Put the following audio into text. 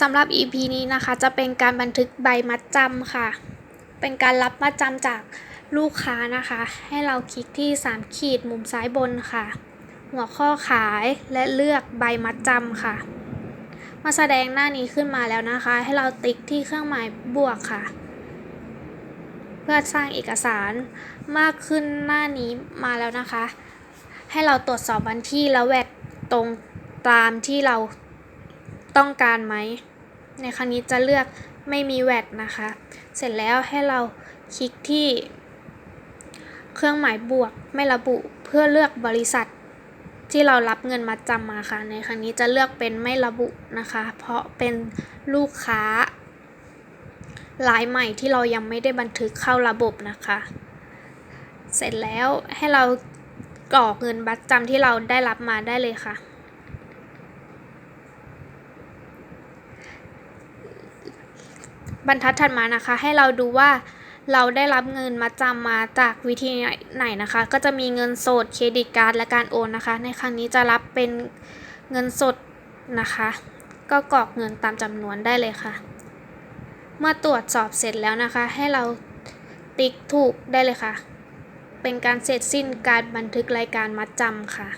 สำหรับ EP นี้นะคะจะเป็นการบันทึกใบมัดจำค่ะ เป็นการรับมัดจำจากลูกค้านะคะ ให้เราคลิกที่ 3 ขีดมุมซ้ายบนค่ะ หัวข้อขายและเลือกใบมัดจำค่ะ มาแสดงหน้านี้ขึ้นมาแล้วนะคะ ให้เราติ๊กที่เครื่องหมายบวกค่ะ เพื่อสร้างเอกสารมากขึ้นหน้านี้มาแล้วนะคะ ให้เราตรวจสอบวันที่แล้วแวดตรงตามที่เรา ต้องการไหม ในครั้งนี้จะเลือกไม่มีแวดนะคะ เสร็จแล้วให้เราคลิกที่ เครื่องหมายบวกไม่ระบุเพื่อเลือกบริษัท ที่เรารับเงินมาจำมาค่ะ ในครั้งนี้จะเลือกเป็นไม่ระบุนะคะ เพราะเป็นลูกค้ารายใหม่ที่เรายังไม่ได้บันทึกเข้าระบบนะคะ เสร็จแล้วให้เรากรอกเงินบัตรจำที่เราได้รับมาได้เลยค่ะ บรรทัดถัดมานะคะ ให้เราดูว่าเราได้รับเงินมาจำมาจากวิธีไหนนะคะ ก็จะมีเงินสดเครดิตการ์ดและการโอนนะคะ ในครั้งนี้จะรับเป็นเงินสดนะคะ ก็กรอกเงินตามจำนวนได้เลยค่ะ เมื่อตรวจสอบเสร็จแล้วนะคะ ให้เราติ๊กถูกได้เลยค่ะ เป็นการเสร็จสิ้นการบันทึกรายการมัดจำค่ะ